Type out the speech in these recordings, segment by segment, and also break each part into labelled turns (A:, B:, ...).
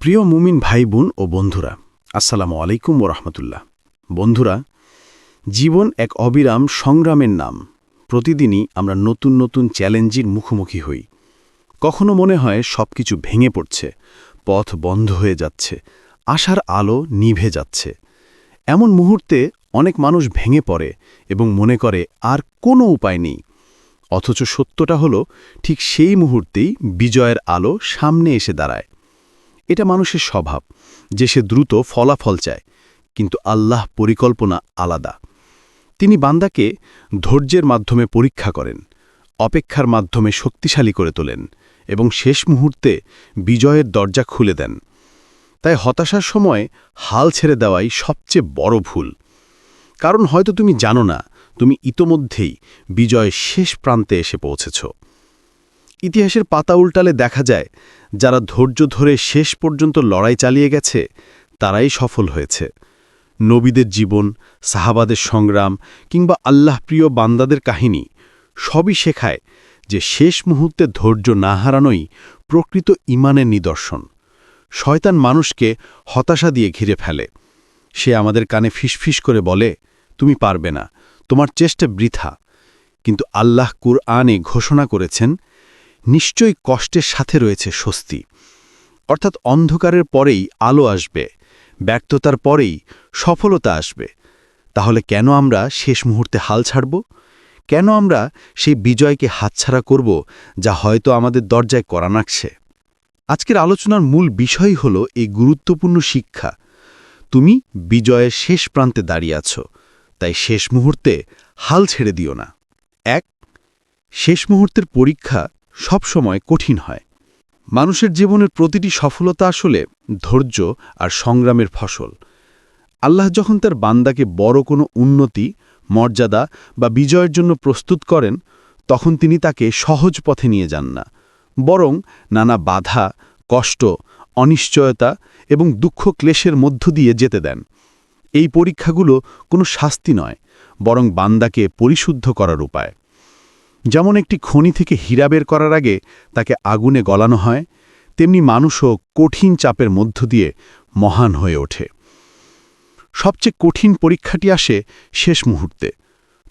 A: প্রিয় মুমিন ভাই বোন ও বন্ধুরা, আসসালামু আলাইকুম ও রহমতুল্লাহ। বন্ধুরা, জীবন এক অবিরাম সংগ্রামের নাম। প্রতিদিনই আমরা নতুন নতুন চ্যালেঞ্জের মুখোমুখি হই। কখনো মনে হয় সব কিছু ভেঙে পড়ছে, পথ বন্ধ হয়ে যাচ্ছে, আশার আলো নিভে যাচ্ছে। এমন মুহূর্তে অনেক মানুষ ভেঙে পড়ে এবং মনে করে আর কোনো উপায় নেই। অথচ সত্যটা হলো, ঠিক সেই মুহূর্তেই বিজয়ের আলো সামনে এসে দাঁড়ায়। এটা মানুষের স্বভাব, যে সে দ্রুত ফলাফল চায়, কিন্তু আল্লাহ পরিকল্পনা আলাদা। তিনি বান্দাকে ধৈর্যের মাধ্যমে পরীক্ষা করেন, অপেক্ষার মাধ্যমে শক্তিশালী করে তোলেন এবং শেষ মুহূর্তে বিজয়ের দরজা খুলে দেন। তাই হতাশার সময় হাল ছেড়ে দেওয়াই সবচেয়ে বড় ভুল। কারণ হয়তো তুমি জানো না, তুমি ইতোমধ্যেই বিজয়ের শেষ প্রান্তে এসে পৌঁছেছ। ইতিহাসের পাতা উল্টালে দেখা যায়, যারা ধৈর্য ধরে শেষ পর্যন্ত লড়াই চালিয়ে গেছে, তারাই সফল হয়েছে। নবীদের জীবন, সাহাবাদের সংগ্রাম কিংবা আল্লাহ প্রিয় বান্দাদের কাহিনী সবই শেখায় যে শেষ মুহূর্তে ধৈর্য না হারানোই প্রকৃত ইমানের নিদর্শন। শয়তান মানুষকে হতাশা দিয়ে ঘিরে ফেলে। সে আমাদের কানে ফিসফিস করে বলে, তুমি পারবে না, তোমার চেষ্টা বৃথা। কিন্তু আল্লাহ কুরআনে ঘোষণা করেছেন নিশ্চয়ই কষ্টের সাথে রয়েছে স্বস্তি। অর্থাৎ অন্ধকারের পরেই আলো আসবে ব্যক্ততার পরেই সফলতা আসবে। তাহলে কেন আমরা শেষ মুহূর্তে হাল ছাড়ব? কেন আমরা সেই বিজয়কে হাতছাড়া করব যা হয়তো আমাদের দরজায় করা নাকছে? আজকের আলোচনার মূল বিষয় হল এই গুরুত্বপূর্ণ শিক্ষা। তুমি বিজয়ের শেষ প্রান্তে দাঁড়িয়ে আছো, তাই শেষ মুহূর্তে হাল ছেড়ে দিও না। এক, শেষ মুহূর্তের পরীক্ষা সব সময় কঠিন হয়। মানুষের জীবনের প্রতিটি সফলতা আসলে ধৈর্য আর সংগ্রামের ফসল। আল্লাহ যখন তার বান্দাকে বড় কোনো উন্নতি, মর্যাদা বা বিজয়ের জন্য প্রস্তুত করেন, তখন তিনি তাকে সহজ পথে নিয়ে যান না। বরং নানা বাধা, কষ্ট, অনিশ্চয়তা এবং দুঃখ ক্লেশের মধ্য দিয়ে যেতে দেন। এই পরীক্ষাগুলো কোনো শাস্তি নয়, বরং বান্দাকে পরিশুদ্ধ করার উপায়। যেমন একটি খনি থেকে হীরা বের করার আগে তাকে আগুনে গলানো হয়, তেমনি মানুষও কঠিন চাপের মধ্য দিয়ে মহান হয়ে ওঠে। সবচেয়ে কঠিন পরীক্ষাটি আসে শেষ মুহূর্তে।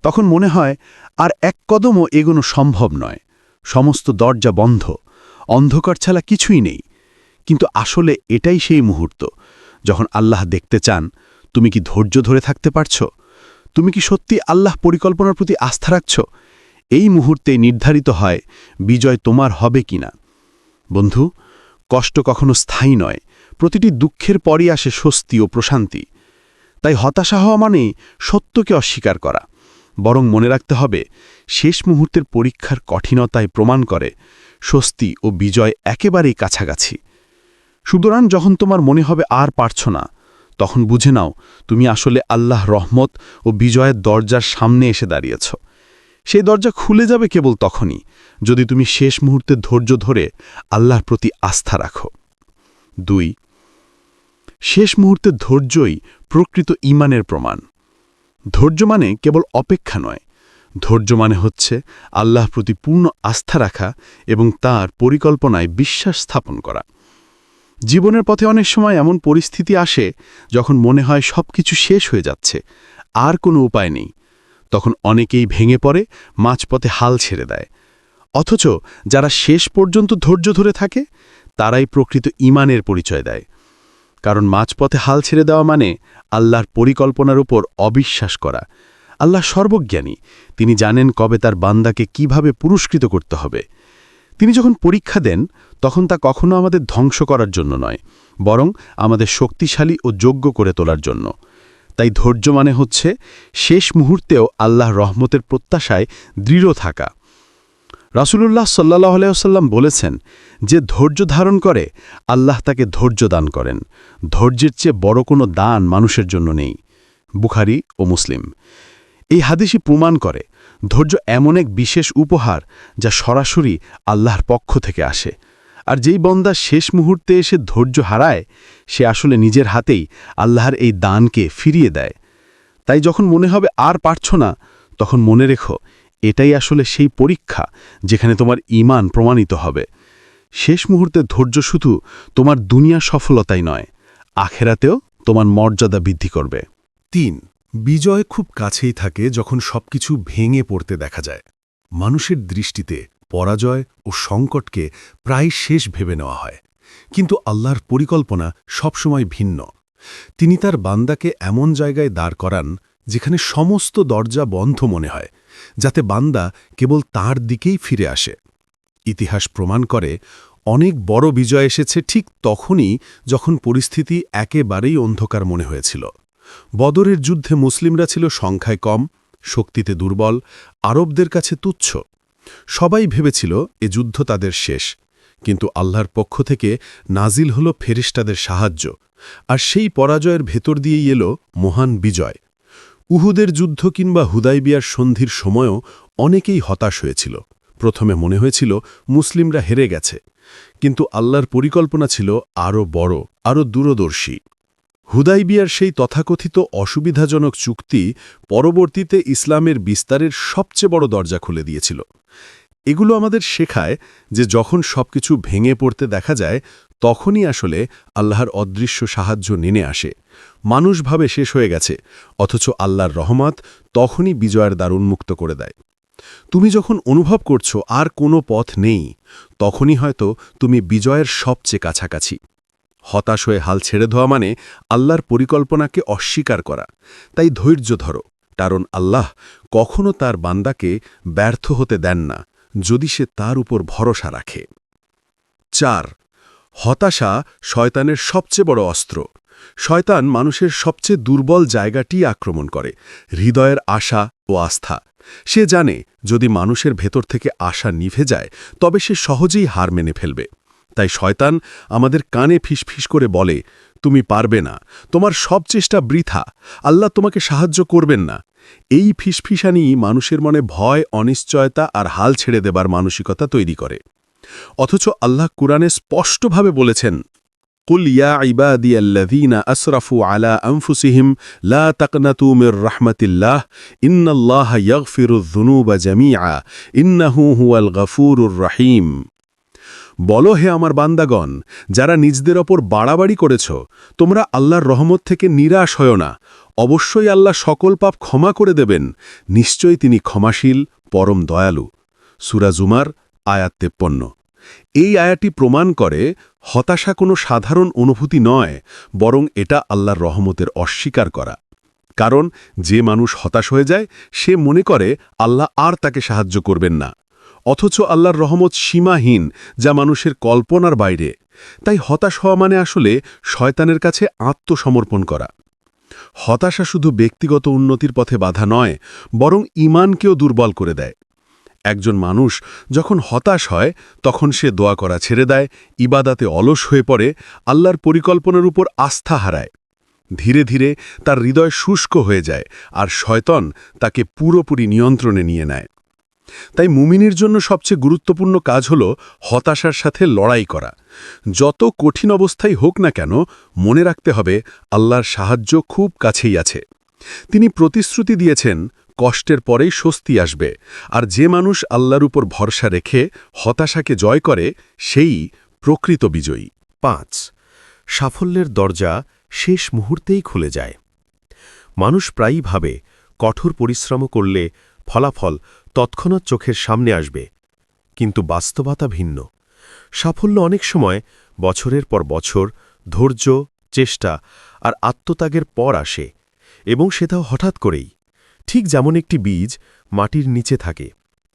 A: তখন মনে হয়, আর এক কদমও এগোনো সম্ভব নয়। সমস্ত দরজা বন্ধ, অন্ধকার ছাড়া কিছুই নেই। কিন্তু আসলে এটাই সেই মুহূর্ত, যখন আল্লাহ দেখতে চান, তুমি কি ধৈর্য ধরে থাকতে পারছ? তুমি কি সত্যি আল্লাহ পরিকল্পনার প্রতি আস্থা রাখছ? এই মুহূর্তে নির্ধারিত হয়, বিজয় তোমার হবে কিনা। বন্ধু, কষ্ট কখনো স্থায়ী নয়, প্রতিটি দুঃখের পরই আসে স্বস্তি ও প্রশান্তি। তাই হতাশা হওয়া মানে সত্যকে অস্বীকার করা। বরং মনে রাখতে হবে, শেষ মুহূর্তের পরীক্ষার কঠিনতায় প্রমাণ করে, স্বস্তি ও বিজয় একেবারেই কাছাকাছি। সুতরাং যখন তোমার মনে হবে আর পারছ না, তখন বুঝে নাও, তুমি আসলে আল্লাহ রহমত ও বিজয়ের দরজার সামনে এসে দাঁড়িয়েছ। সেই দরজা খুলে যাবে কেবল তখনই, যদি তুমি শেষ মুহূর্তে ধৈর্য ধরে আল্লাহর প্রতি আস্থা রাখো। দুই, শেষ মুহূর্তে ধৈর্যই প্রকৃত ইমানের প্রমাণ। ধৈর্য মানে কেবল অপেক্ষা নয়। ধৈর্য মানে হচ্ছে আল্লাহ প্রতি পূর্ণ আস্থা রাখা এবং তার পরিকল্পনায় বিশ্বাস স্থাপন করা। জীবনের পথে অনেক সময় এমন পরিস্থিতি আসে যখন মনে হয় সব কিছু শেষ হয়ে যাচ্ছে, আর কোনো উপায় নেই। তখন অনেকেই ভেঙে পড়ে, মাঝপথে হাল ছেড়ে দেয়। অথচ যারা শেষ পর্যন্ত ধৈর্য ধরে থাকে, তারাই প্রকৃত ইমানের পরিচয় দেয়। কারণ মাঝপথে হাল ছেড়ে দেওয়া মানে আল্লাহর পরিকল্পনার উপর অবিশ্বাস করা। আল্লাহ সর্বজ্ঞানী। তিনি জানেন কবে তার বান্দাকে কীভাবে পুরস্কৃত করতে হবে। তিনি যখন পরীক্ষা দেন, তখন তা কখনো আমাদের ধ্বংস করার জন্য নয়, বরং আমাদের শক্তিশালী ও যোগ্য করে তোলার জন্য। তাই ধৈর্য মানে হচ্ছে শেষ মুহূর্তেও আল্লাহ রহমতের প্রত্যাশায় দৃঢ় থাকা। রাসুলুল্লাহ সাল্লাহ আলাইসাল্লাম বলেছেন যে ধৈর্য ধারণ করে, আল্লাহ তাকে ধৈর্য দান করেন। ধৈর্যের চেয়ে বড় কোনো দান মানুষের জন্য নেই। বুখারি ও মুসলিম। এই হাদিসই প্রমাণ করে ধৈর্য এমন এক বিশেষ উপহার যা সরাসরি আল্লাহর পক্ষ থেকে আসে। আর যেই বন্দা শেষ মুহূর্তে এসে ধৈর্য হারায় সে আসলে নিজের হাতেই আল্লাহর এই দানকে ফিরিয়ে দেয়। তাই যখন মনে হবে আর পারছ না, তখন মনে রেখো, এটাই আসলে সেই পরীক্ষা যেখানে তোমার ইমান প্রমাণিত হবে। শেষ মুহূর্তে ধৈর্য শুধু তোমার দুনিয়া সফলতাই নয়, আখেরাতেও তোমার মর্যাদা বৃদ্ধি করবে।
B: তিন, বিজয় খুব কাছেই থাকে যখন সবকিছু ভেঙে পড়তে দেখা যায়। মানুষের দৃষ্টিতে পরাজয় ও সংকটকে প্রায় শেষ ভেবে নেওয়া হয়। কিন্তু আল্লাহর পরিকল্পনা সবসময় ভিন্ন। তিনি তার বান্দাকে এমন জায়গায় দাঁড় করান যেখানে সমস্ত দরজা বন্ধ মনে হয়, যাতে বান্দা কেবল তার দিকেই ফিরে আসে। ইতিহাস প্রমাণ করে, অনেক বড় বিজয় এসেছে ঠিক তখনই যখন পরিস্থিতি একেবারেই অন্ধকার মনে হয়েছিল। বদরের যুদ্ধে মুসলিমরা ছিল সংখ্যায় কম, শক্তিতে দুর্বল, আরবদের কাছে তুচ্ছ। সবাই ভেবেছিল এ যুদ্ধ তাদের শেষ। কিন্তু আল্লাহর পক্ষ থেকে নাজিল হল ফেরিস্তাদের সাহায্য। আর সেই পরাজয়ের ভেতর দিয়েই এলো মহান বিজয়। উহুদের যুদ্ধ কিংবা হুদাইবিয়ার সন্ধির সময়ও অনেকেই হতাশ হয়েছিল। প্রথমে মনে হয়েছিল মুসলিমরা হেরে গেছে। কিন্তু আল্লাহর পরিকল্পনা ছিল আরও বড়, আরও দূরদর্শী। হুদাইবিয়ার সেই তথাকথিত অসুবিধাজনক চুক্তি পরবর্তীতে ইসলামের বিস্তারের সবচেয়ে বড় দরজা খুলে দিয়েছিল। এগুলো আমাদের শেখায় যে যখন সবকিছু ভেঙে পড়তে দেখা যায়, তখনই আসলে আল্লাহর অদৃশ্য সাহায্য নেমে আসে। মানুষ ভাবে শেষ হয়ে গেছে, অথচ আল্লাহর রহমত তখনই বিজয়ের দ্বার উন্মুক্ত করে দেয়। তুমি যখন অনুভব করছ আর কোনো পথ নেই, তখনই হয়তো তুমি বিজয়ের সবচেয়ে কাছাকাছি। হতাশ হয়ে হাল ছেড়ে দেওয়া মানে আল্লাহর পরিকল্পনাকে অস্বীকার করা। তাই ধৈর্য ধরো, কারণ আল্লাহ কখনো তার বান্দাকে ব্যর্থ হতে দেন না। যদি সে তার উপর ভরসা রাখে। চার, হতাশা শয়তানের সবচেয়ে বড় অস্ত্র। শয়তান মানুষের সবচেয়ে দুর্বল জায়গাটি আক্রমণ করে, হৃদয়ের আশা ও আস্থা। সে জানে, যদি মানুষের ভেতর থেকে আশা নিভে যায়, তবে সে সহজেই হার মেনে ফেলবে। তাই শয়তান আমাদের কানে ফিসফিস করে বলে, তুমি পারবে না। তোমার সব চেষ্টা বৃথা। আল্লাহ তোমাকে সাহায্য করবেন না। এই ফিসফিসানি মানুষের মনে ভয়, অনিশ্চয়তা আর হাল ছেড়ে দেবার মানসিকতা তৈরি করে। অথচ আল্লাহ কুরআনে স্পষ্টভাবে বলেছেন, কুল ইয়া ইবাদিয়াল্লাযীনা আসরাফু আলা আনফুসিহিম, লা তাকনাতু মির রাহমাতিল্লাহ, ইন্নাল্লাহা ইয়াগফিরুয যুনুবা জামিআ, ইন্নাহু হুয়াল গফুরুর রহিম। বলো হে আমার বান্দাগণ, যারা নিজদের ওপর বাড়াবাড়ি করেছ, তোমরা আল্লাহর রহমত থেকে নিরাশ হয় না। অবশ্যই আল্লাহ সকল পাপ ক্ষমা করে দেবেন। নিশ্চয়ই তিনি ক্ষমাশীল, পরম দয়ালু। সুরা জুমার, আয়াত তেপ্পন্ন। এই আয়াটি প্রমাণ করে হতাশা কোনো সাধারণ অনুভূতি নয়, বরং এটা আল্লাহর রহমতের অস্বীকার করা। কারণ যে মানুষ হতাশ হয়ে যায়, সে মনে করে আল্লাহ আর তাকে সাহায্য করবেন না। অথচ আল্লাহর রহমত সীমাহীন, যা মানুষের কল্পনার বাইরে। তাই হতাশ হওয়া মানে আসলে শয়তানের কাছে আত্মসমর্পণ করা। হতাশা শুধু ব্যক্তিগত উন্নতির পথে বাধা নয়, বরং ইমানকেও দুর্বল করে দেয়। একজন মানুষ যখন হতাশ হয়, তখন সে দোয়া করা ছেড়ে দেয়, ইবাদাতে অলস হয়ে পড়ে, আল্লাহর পরিকল্পনার উপর আস্থা হারায়। ধীরে ধীরে তার হৃদয় শুষ্ক হয়ে যায় আর শয়তন তাকে পুরোপুরি নিয়ন্ত্রণে নিয়ে নেয়। তাই মুমিনের জন্য সবচেয়ে গুরুত্বপূর্ণ কাজ হল হতাশার সাথে লড়াই করা। যত কঠিন অবস্থাই হোক না কেন, মনে রাখতে হবে আল্লাহর সাহায্য খুব কাছেই আছে। তিনি প্রতিশ্রুতি দিয়েছেন, কষ্টের পরেই স্বস্তি আসবে, আর যে মানুষ আল্লাহর উপর ভরসা রেখে হতাশাকে জয় করে, সেই প্রকৃত বিজয়ী।
C: পাঁচ, সাফল্যের দরজা শেষ মুহূর্তেই খুলে যায়। মানুষ প্রায়ই ভাবে, কঠোর পরিশ্রম করলে ফলাফল তৎক্ষণাৎ চোখের সামনে আসবে, কিন্তু বাস্তবতা ভিন্ন। সাফল্য অনেক সময় বছরের পর বছর, ধৈর্য, চেষ্টা আর আত্মত্যাগের পর আসে এবং সেটাও হঠাৎ করেই। ঠিক যেমন একটি বীজ মাটির নিচে থাকে,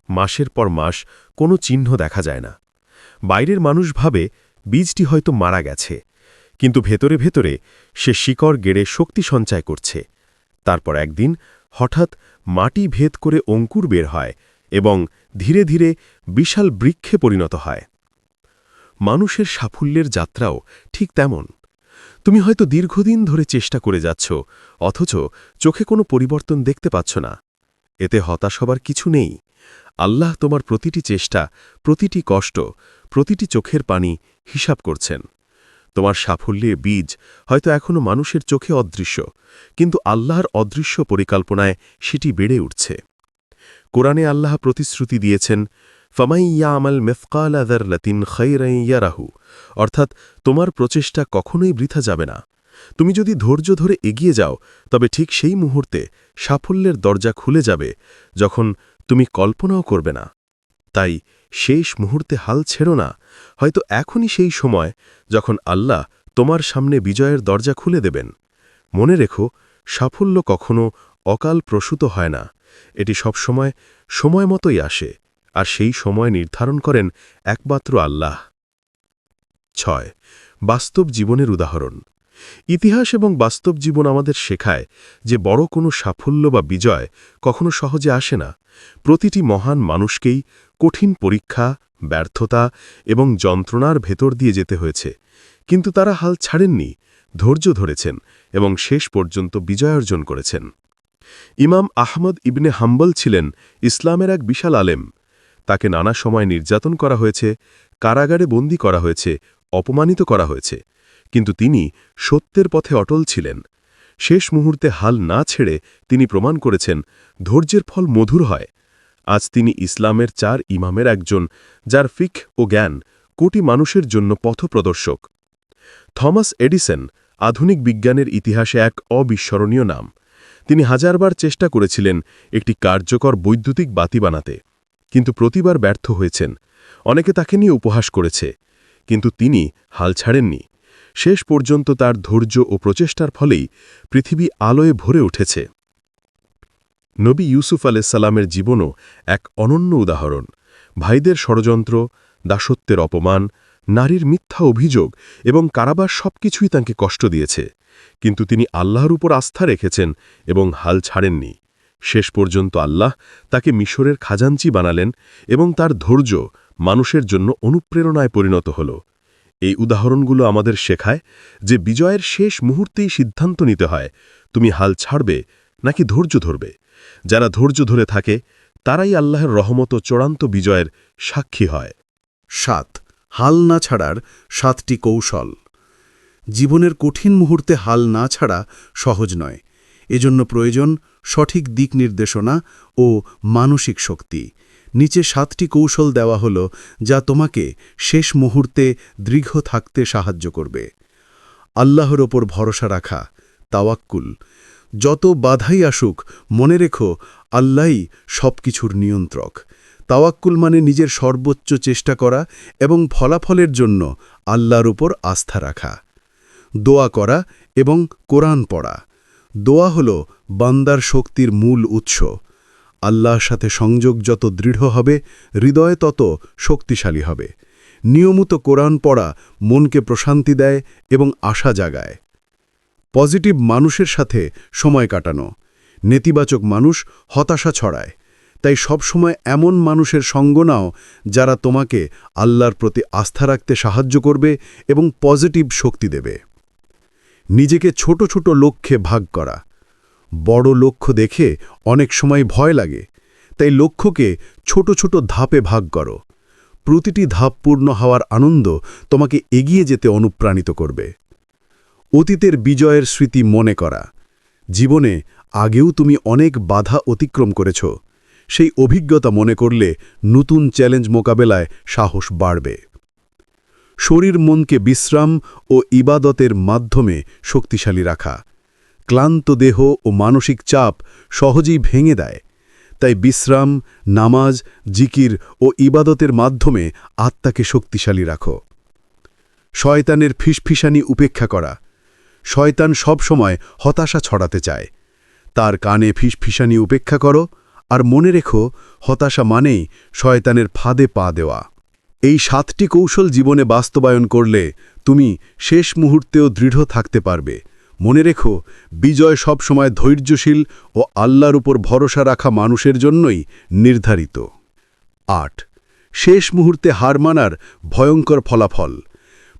C: মাসের পর মাস কোনো চিহ্ন দেখা যায় না। বাইরের মানুষ ভাবে বীজটি হয়তো মারা গেছে, কিন্তু ভেতরে ভেতরে সে শিকড় গেড়ে শক্তি সঞ্চয় করছে। তারপর একদিন হঠাৎ মাটি ভেদ করে অঙ্কুর বের হয় এবং ধীরে ধীরে বিশাল বৃক্ষে পরিণত হয়। মানুষের সাফল্যের যাত্রাও ঠিক তেমন। তুমি হয়তো দীর্ঘদিন ধরে চেষ্টা করে যাচ্ছ, অথচ চোখে কোনো পরিবর্তন দেখতে পাচ্ছ না। এতে হতাশ হবার কিছু নেই। আল্লাহ তোমার প্রতিটি চেষ্টা, প্রতিটি কষ্ট, প্রতিটি চোখের পানি হিসাব করছেন। তোমার সাফল্যে বীজ হয়তো এখনও মানুষের চোখে অদৃশ্য, কিন্তু আল্লাহর অদৃশ্য পরিকল্পনায় সেটি বেড়ে উঠছে। কোরআনে আল্লাহ প্রতিশ্রুতি দিয়েছেন, ফামাই ইয়ামাল মেফকাল আদার লাতিন খৈরাই ইয়ারাহু অর্থাৎ তোমার প্রচেষ্টা কখনোই বৃথা যাবে না। তুমি যদি ধৈর্য ধরে এগিয়ে যাও, তবে ঠিক সেই মুহূর্তে সাফল্যের দরজা খুলে যাবে যখন তুমি কল্পনাও করবে না। তাই শেষ মুহূর্তে হাল ছেড়ো না। হয়তো এখনই সেই সময় যখন আল্লাহ তোমার সামনে বিজয়ের দরজা খুলে দেবেন। মনে রেখো, সাফল্য কখনো অকাল প্রসূত হয় না। এটি সবসময় সময় মতোই আসে, আর সেই সময় নির্ধারণ করেন একমাত্র আল্লাহ। ছয়, বাস্তব জীবনের উদাহরণ। ইতিহাস এবং বাস্তব জীবন আমাদের শেখায় যে বড় কোনো সাফল্য বা বিজয় কখনো সহজে আসে না। প্রতিটি মহান মানুষকেই কঠিন পরীক্ষা, ব্যর্থতা এবং যন্ত্রণার ভেতর দিয়ে যেতে হয়েছে। কিন্তু তারা হাল ছাড়েননি, ধৈর্য ধরেছেন এবং শেষ পর্যন্ত বিজয় অর্জন করেছেন। ইমাম আহমদ ইবনে হাম্বল ছিলেন ইসলামের এক বিশাল আলেম। তাকে নানা সময় নির্যাতন করা হয়েছে, কারাগারে বন্দী করা হয়েছে, অপমানিত করা হয়েছে। কিন্তু তিনি সত্যের পথে অটল ছিলেন। শেষ মুহূর্তে হাল না ছেড়ে তিনি প্রমাণ করেছেন, ধৈর্যের ফল মধুর হয়। আজ তিনি ইসলামের চার ইমামের একজন, যার ফিক ও জ্ঞান কোটি মানুষের জন্য পথপ্রদর্শক। থমাস এডিসন, আধুনিক বিজ্ঞানের ইতিহাসে এক অবিস্মরণীয় নাম। তিনি হাজারবার চেষ্টা করেছিলেন একটি কার্যকর বৈদ্যুতিক বাতি বানাতে, কিন্তু প্রতিবার ব্যর্থ হয়েছেন। অনেকে তাকে নিয়ে উপহাস করেছে, কিন্তু তিনি হাল ছাড়েননি। শেষ পর্যন্ত তার ধৈর্য ও প্রচেষ্টার ফলেই পৃথিবী আলোয় ভরে উঠেছে। নবী ইউসুফ আলাইসাল্লামের জীবনও এক অনন্য উদাহরণ। ভাইদের ষড়যন্ত্র, দাসত্বের অপমান, নারীর মিথ্যা অভিযোগ এবং কারাবার সবকিছুই তাঁকে কষ্ট দিয়েছে। কিন্তু তিনি আল্লাহর উপর আস্থা রেখেছেন এবং হাল ছাড়েননি। শেষ পর্যন্ত আল্লাহ তাকে মিশরের খাজাঞ্চি বানালেন এবং তার ধৈর্য মানুষের জন্য অনুপ্রেরণায় পরিণত হল। এই উদাহরণগুলো আমাদের শেখায় যে বিজয়ের শেষ মুহূর্তেই সিদ্ধান্ত নিতে হয়, তুমি হাল ছাড়বে নাকি ধৈর্য ধরবে। যারা ধৈর্য ধরে থাকে, তারাই আল্লাহর রহমত ও চূড়ান্ত বিজয়ের সাক্ষী হয়।
B: সাত, হাল না ছাড়ার সাতটি কৌশল। জীবনের কঠিন মুহূর্তে হাল না ছাড়া সহজ নয়। এজন্য প্রয়োজন সঠিক দিক নির্দেশনা ও মানসিক শক্তি। নিচে সাতটি কৌশল দেওয়া হল, যা তোমাকে শেষ মুহূর্তে দৃঢ় থাকতে সাহায্য করবে। আল্লাহর ওপর ভরসা রাখা, তাওয়াক্কুল। যত বাধাই আসুক, মনে রেখো, আল্লাহই সব কিছুর নিয়ন্ত্রক। তাওয়াক্কুল মানে নিজের সর্বোচ্চ চেষ্টা করা এবং ফলাফলের জন্য আল্লাহর উপর আস্থা রাখা। দোয়া করা এবং কোরআন পড়া। দোয়া হল বান্দার শক্তির মূল উৎস। আল্লাহর সাথে সংযোগ যত দৃঢ় হবে, হৃদয় তত শক্তিশালী হবে। নিয়মিত কোরআন পড়া মনকে প্রশান্তি দেয় এবং আশা জাগায়। পজিটিভ মানুষের সাথে সময় কাটানো। নেতিবাচক মানুষ হতাশা ছড়ায়। তাই সবসময় এমন মানুষের সঙ্গ নাও যারা তোমাকে আল্লাহর প্রতি আস্থা রাখতে সাহায্য করবে এবং পজিটিভ শক্তি দেবে। নিজেকে ছোট ছোট লক্ষ্যে ভাগ করা। বড় লক্ষ্য দেখে অনেক সময় ভয় লাগে। তাই লক্ষ্যকে ছোট ছোট ধাপে ভাগ করো। প্রতিটি ধাপ পূর্ণ হওয়ার আনন্দ তোমাকে এগিয়ে যেতে অনুপ্রাণিত করবে। অতীতের বিজয়ের স্মৃতি মনে করা। জীবনে আগেও তুমি অনেক বাধা অতিক্রম করেছ। সেই অভিজ্ঞতা মনে করলে নতুন চ্যালেঞ্জ মোকাবেলায় সাহস বাড়বে। শরীর মনকে বিশ্রাম ও ইবাদতের মাধ্যমে শক্তিশালী রাখা। ক্লান্ত দেহ ও মানসিক চাপ সহজেই ভেঙে দেয়। তাই বিশ্রাম, নামাজ, জিকির ও ইবাদতের মাধ্যমে আত্মাকে শক্তিশালী রাখো। শয়তানের ফিসফিসানি উপেক্ষা করা। শয়তান সবসময় হতাশা ছড়াতে চায়। তার কানে ফিসফিসানি উপেক্ষা করো আর মনে রেখো, হতাশা মানেই শয়তানের ফাঁদে পা দেওয়া। এই সাতটি কৌশল জীবনে বাস্তবায়ন করলে তুমি শেষ মুহূর্তেও দৃঢ় থাকতে পারবে। মনে রেখো, বিজয় সবসময় ধৈর্যশীল ও আল্লাহর উপর ভরসা রাখা মানুষের জন্যই নির্ধারিত। আট, শেষ মুহূর্তে হার মানার ভয়ঙ্কর ফলাফল।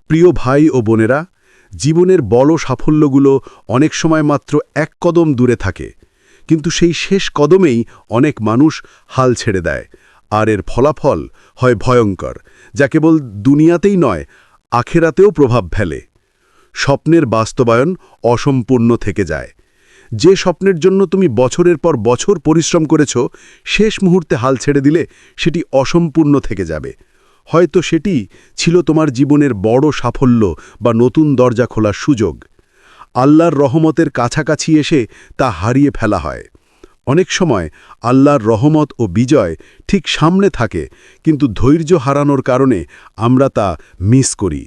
B: প্রিয় ভাই ও বোনেরা, জীবনের বড় সাফল্যগুলো অনেক সময় মাত্র এক কদম দূরে থাকে, কিন্তু সেই শেষ কদমেই অনেক মানুষ হাল ছেড়ে দেয়। আর এর ফলাফল হয় ভয়ঙ্কর, যা কেবল দুনিয়াতেই নয়, আখেরাতেও প্রভাব ফেলে। স্বপ্নের বাস্তবায়ন অসম্পূর্ণ থেকে যায়। যে স্বপ্নের জন্য তুমি বছরের পর বছর পরিশ্রম করেছ, শেষ মুহূর্তে হাল ছেড়ে দিলে সেটি অসম্পূর্ণ থেকে যাবে। হয়তো সেটি ছিল তোমার জীবনের বড় সাফল্য বা নতুন দরজা খোলার সুযোগ। আল্লাহর রহমতের কাছাকাছি এসে তা হারিয়ে ফেলা হয়। অনেক সময় আল্লাহর রহমত ও বিজয় ঠিক সামনে থাকে, কিন্তু ধৈর্য হারানোর কারণে আমরা তা মিস করি।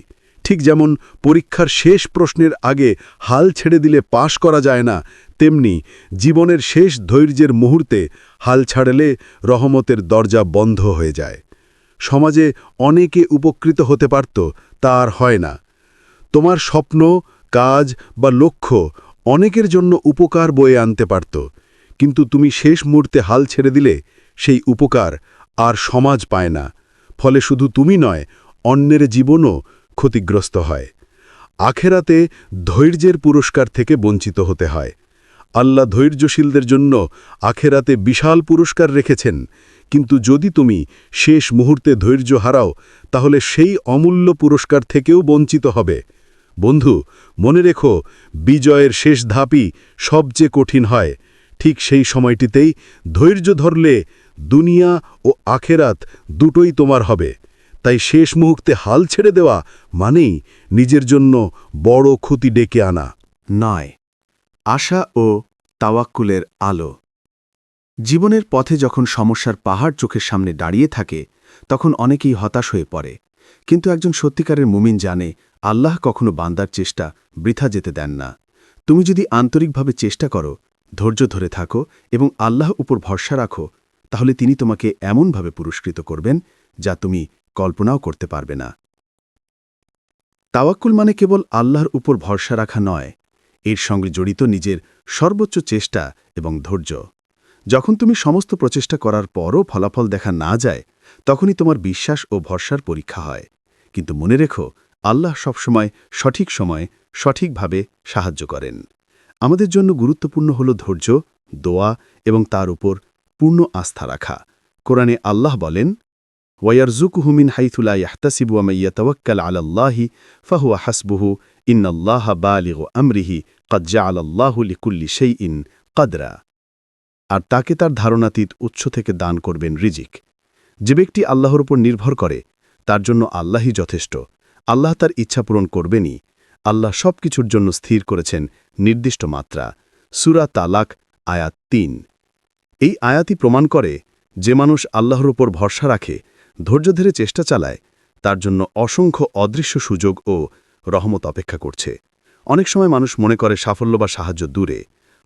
B: ঠিক যেমন পরীক্ষার শেষ প্রশ্নের আগে হাল ছেড়ে দিলে পাশ করা যায় না, তেমনি জীবনের শেষ ধৈর্যের মুহূর্তে হাল ছাড়লে রহমতের দরজা বন্ধ হয়ে যায়। সমাজে অনেকে উপকৃত হতে পারত, তা আর হয় না। তোমার স্বপ্ন, কাজ বা লক্ষ্য অনেকের জন্য উপকার বয়ে আনতে পারত, কিন্তু তুমি শেষ মুহূর্তে হাল ছেড়ে দিলে সেই উপকার আর সমাজ পায় না। ফলে শুধু তুমি নয়, অন্যের জীবনও ক্ষতিগ্রস্ত হয়। আখেরাতে ধৈর্যের পুরস্কার থেকে বঞ্চিত হতে হয়। আল্লাহ ধৈর্যশীলদের জন্য আখেরাতে বিশাল পুরস্কার রেখেছেন। কিন্তু যদি তুমি শেষ মুহূর্তে ধৈর্য হারাও, তাহলে সেই অমূল্য পুরস্কার থেকেও বঞ্চিত হবে। বন্ধু, মনে রেখো, বিজয়ের শেষ ধাপই সবচেয়ে কঠিন হয়। ঠিক সেই সময়টিতেই ধৈর্য ধরলে দুনিয়া ও আখেরাত দুটোই তোমার হবে। তাই শেষ মুহূর্তে হাল ছেড়ে দেওয়া মানেই নিজের জন্য বড় ক্ষতি ডেকে আনা।
A: নয়। আশা ও তাওয়াক্কুলের আলো। জীবনের পথে যখন সমস্যার পাহাড় চোখের সামনে দাঁড়িয়ে থাকে, তখন অনেকেই হতাশ হয়ে পড়ে। কিন্তু একজন সত্যিকারের মুমিন জানে, আল্লাহ কখনো বান্দার চেষ্টা বৃথা যেতে দেন না। তুমি যদি আন্তরিকভাবে চেষ্টা করো, ধৈর্য ধরে থাকো এবং আল্লাহ উপর ভরসা রাখো, তাহলে তিনি তোমাকে এমনভাবে পুরস্কৃত করবেন যা তুমি কল্পনাও করতে পারবে না। তাওয়াক্কুল মানে কেবল আল্লাহর উপর ভরসা রাখা নয়, এর সঙ্গে জড়িত নিজের সর্বোচ্চ চেষ্টা এবং ধৈর্য। যখন তুমি সমস্ত প্রচেষ্টা করার পরও ফলাফল দেখা না যায়, তখনই তোমার বিশ্বাস ও ভরসার পরীক্ষা হয়। কিন্তু মনে রেখো, আল্লাহ সবসময় সঠিক সময়ে সঠিকভাবে সাহায্য করেন। আমাদের জন্য গুরুত্বপূর্ণ হল ধৈর্য, দোয়া এবং তার উপর পূর্ণ আস্থা রাখা। কোরআনে আল্লাহ বলেন ওয়ারজুকুহু মিন হাইথুলা ইয়াহতাসিবু ওয়া মান ইয়াতাওয়াক্কাল আলা আল্লাহি ফাহুয়া হাসবুহু ইন্নাল্লাহা বালিগু আমরিহি কদ জাআলা আল্লাহু লিকুল্লি শাইইন কদরা আর তাকে তার ধারণাতীত উৎস থেকে দান করবেন রিজিক। যে ব্যক্তি আল্লাহর উপর নির্ভর করে, তার জন্য আল্লাহই যথেষ্ট। আল্লাহ তার ইচ্ছা পূরণ করবেনই। আল্লাহ সব কিছুর জন্য স্থির করেছেন নির্দিষ্ট মাত্রা। সুরা তালাক, আয়াত তিন। এই আয়াতই প্রমাণ করে যে মানুষ আল্লাহর উপর ভরসা রাখে ধৈর্য ধরে চেষ্টা চালায়, তার জন্য অসংখ্য অদৃশ্য সুযোগ ও রহমত অপেক্ষা করছে। অনেক সময় মানুষ মনে করে সাফল্য বা সাহায্য দূরে,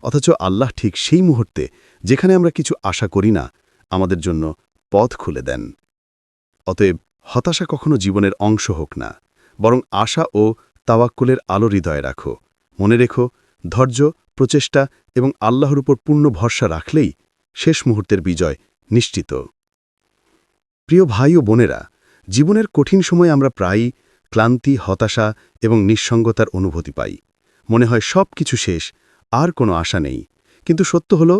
A: অথচ আল্লাহ ঠিক সেই মুহূর্তে যেখানে আমরা কিছু আশা করি না, আমাদের জন্য পথ খুলে দেন। অতএব হতাশা কখনো জীবনের অংশ হোক না, বরং আশা ও তাওয়াক্কুলের আলো হৃদয়ে রাখো। মনে রেখো, ধৈর্য, প্রচেষ্টা এবং আল্লাহর উপর পূর্ণ ভরসা রাখলেই শেষ মুহূর্তের বিজয় নিশ্চিত। প্রিয় ভাই ও বোনেরা, জীবনের কঠিন সময়ে আমরা প্রায়ই ক্লান্তি, হতাশা এবং নিঃসঙ্গতার অনুভূতি পাই। মনে হয় সব কিছু শেষ, আর কোনো আশা নেই। কিন্তু সত্য হল,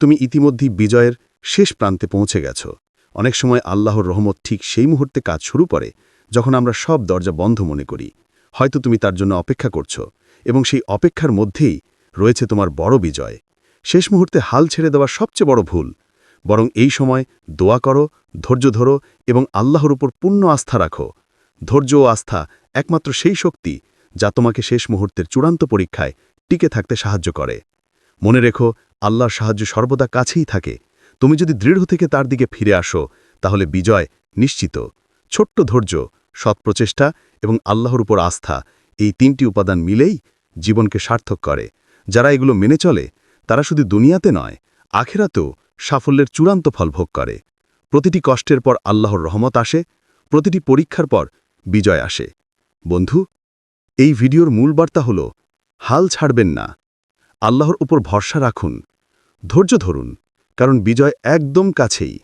A: তুমি ইতিমধ্যেই বিজয়ের শেষ প্রান্তে পৌঁছে গেছ। অনেক সময় আল্লাহর রহমত ঠিক সেই মুহূর্তে কাজ শুরু করে, যখন আমরা সব দরজা বন্ধ মনে করি। হয়তো তুমি তার জন্য অপেক্ষা করছ এবং সেই অপেক্ষার মধ্যেই রয়েছে তোমার বড় বিজয়। শেষ মুহূর্তে হাল ছেড়ে দেওয়া সবচেয়ে বড় ভুল বরং এই সময় দোয়া করো, ধৈর্য ধরো এবং আল্লাহর উপর পূর্ণ আস্থা রাখো। ধৈর্য ও আস্থা একমাত্র সেই শক্তি যা তোমাকে শেষ মুহূর্তের চূড়ান্ত পরীক্ষায় টিকে থাকতে সাহায্য করে। মনে রেখো, আল্লাহর সাহায্য সর্বদা কাছেই থাকে। তুমি যদি দৃঢ় থেকে তার দিকে ফিরে আসো, তাহলে বিজয় নিশ্চিত। ছোট্ট ধৈর্য, সৎ প্রচেষ্টা এবং আল্লাহর উপর আস্থা এই তিনটি উপাদান মিলেই জীবনকে সার্থক করে। যারা এগুলো মেনে চলে, তারা শুধু দুনিয়াতে নয় আখেরাতেও সাফল্যের চূড়ান্ত ফল ভোগ করে। প্রতিটি কষ্টের পর আল্লাহর রহমত আসে, প্রতিটি পরীক্ষার পর বিজয় আসে। বন্ধু, এই ভিডিওর মূল বার্তা হল, হাল ছাড়বেন না। আল্লাহর উপর ভরসা রাখুন, ধৈর্য ধরুন, কারণ বিজয় একদম কাছেই।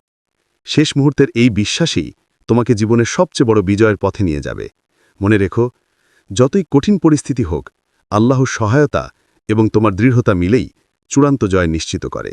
A: শেষ মুহূর্তের এই বিশ্বাসই তোমাকে জীবনের সবচেয়ে বড় বিজয়ের পথে নিয়ে যাবে। মনে রেখো, যতই কঠিন পরিস্থিতি হোক, আল্লাহর সহায়তা এবং তোমার দৃঢ়তা মিলেই চূড়ান্ত জয় নিশ্চিত করে।